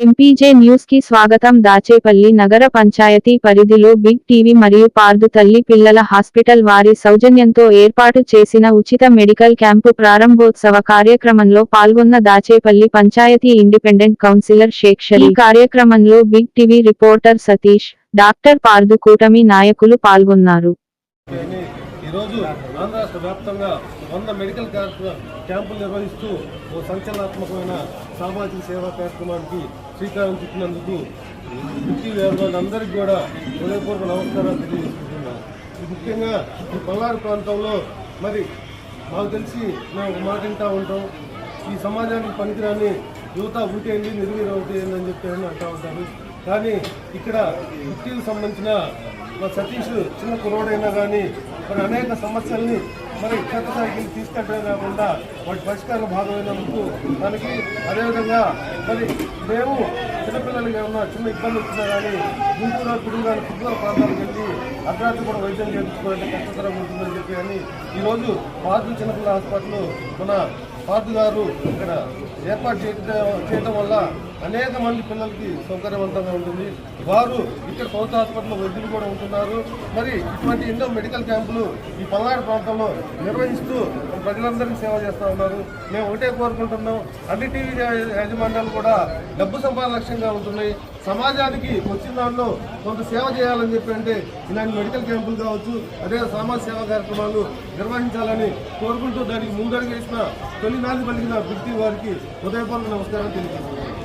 MPJ న్యూస్కి స్వాగతం. దాచేపల్లి నగర పంచాయతీ పరిధిలో బిగ్ టీవీ మరియు పార్దు తల్లి పిల్లల హాస్పిటల్ వారి సౌజన్యంతో ఏర్పాటు చేసిన ఉచిత మెడికల్ క్యాంపు ప్రారంభోత్సవ కార్యక్రమంలో పాల్గొన్న దాచేపల్లి పంచాయతీ ఇండిపెండెంట్ కౌన్సిలర్ శేక్షలి కార్యక్రమంలో big TV reporter Satish doctor Pardhu కూటమి నాయకులు పాల్గొన్నారు. ఈరోజు ఆంధ్ర రాష్ట్ర వ్యాప్తంగా వంద మెడికల్ క్యాంపులు నిర్వహిస్తూ ఓ సంచలనాత్మకమైన సామాజిక సేవా కార్యక్రమానికి శ్రీకారం చుట్టినందుకు వృత్తి వ్యాపారులందరికీ కూడా హృదయపూర్వక నమస్కారాలు తెలియజేసుకుంటున్నాను ఇది ముఖ్యంగా ఈ పల్లారు ప్రాంతంలో మరి మాకు తెలిసి మేము ఒక మాట వింటూ ఉంటాం. ఈ సమాజానికి పనికిరాని యువత ఊటేయండి నిర్వీర్యం అవుతాయండి అని చెప్పి అంటూ ఉంటారు. కానీ ఇక్కడ వృత్తికి సంబంధించిన మా సతీష్ చిన్న కురవాడైనా కానీ మరి అనేక సమస్యల్ని మరి చెత్త స్థాయికి తీసుకెళ్ళడమే కాకుండా వాటి పరిష్కారం భాగమైనందుకు మనకి అదేవిధంగా మరి మేము చిన్నపిల్లలకి ఏమన్నా చిన్న ఇబ్బంది వచ్చినా కానీ గుంటూరు కుటుంబాలు కుటుంబ ప్రాంతాలకు వెళ్ళి అర్ధరాత్రి కూడా వైద్యం చేయించుకోవాలంటే కష్టతరం ఉంటుందని చెప్పి అని ఈరోజు పార్దు చిన్నపిల్లల హాస్పిటల్ మన పార్దు గారు ఇక్కడ ఏర్పాటు చేయడం చేయడం వల్ల అనేక మంది పిల్లలకి సౌకర్యవంతంగా ఉంటుంది. వారు ఇక్కడ ప్రభుత్వ హాస్పిటల్లో వైద్యులు కూడా ఉంటున్నారు. మరి ఇటువంటి ఎన్నో మెడికల్ క్యాంపులు ఈ పల్నాడు ప్రాంతంలో నిర్వహిస్తూ ప్రజలందరికీ సేవ చేస్తూ ఉన్నారు. మేము ఒకటే కోరుకుంటున్నాం. అన్ని టీవీ యాజమాన్యాలు కూడా డబ్బు సంపాదన లక్ష్యంగా ఉంటున్నాయి. సమాజానికి వచ్చిన దాంట్లో కొంత సేవ చేయాలని చెప్పి అంటే ఇలాంటి మెడికల్ క్యాంపులు కావచ్చు అదే సమాజ సేవా కార్యక్రమాలు నిర్వహించాలని కోరుకుంటూ దానికి ముందడుగు వేసిన తొలినాది కలిగిన పలికిన వృత్తి వారికి హృదయపూర్వక నమస్కారం తెలియజేస్తున్నాను